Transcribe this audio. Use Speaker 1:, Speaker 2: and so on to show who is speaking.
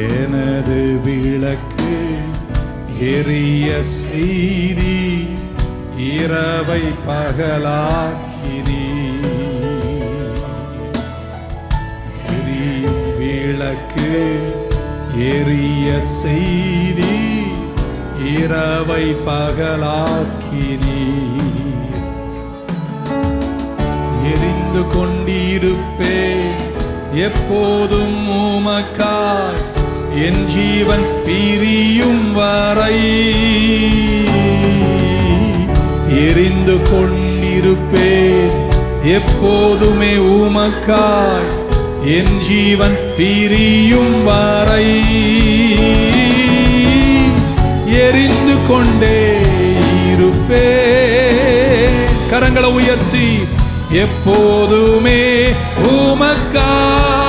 Speaker 1: எனது விளக்கு எரிய செய்தி இரவை பகலாக்கினி எரியும் விளக்கு எரிய செய்தி இரவை பகலாக்கினி எரிந்து கொண்டிருப்பேன் எப்போதும் உமக்காய். என் ஜீவன் பிரியும் வரை எரிந்து கொண்டிருப்பேன். எப்போதுமே உமக்காய் என் ஜீவன் பிரியும் வரை எரிந்து கொண்டே இருப்பே கரங்களை உயர்த்தி எப்போதுமே உமக்காய்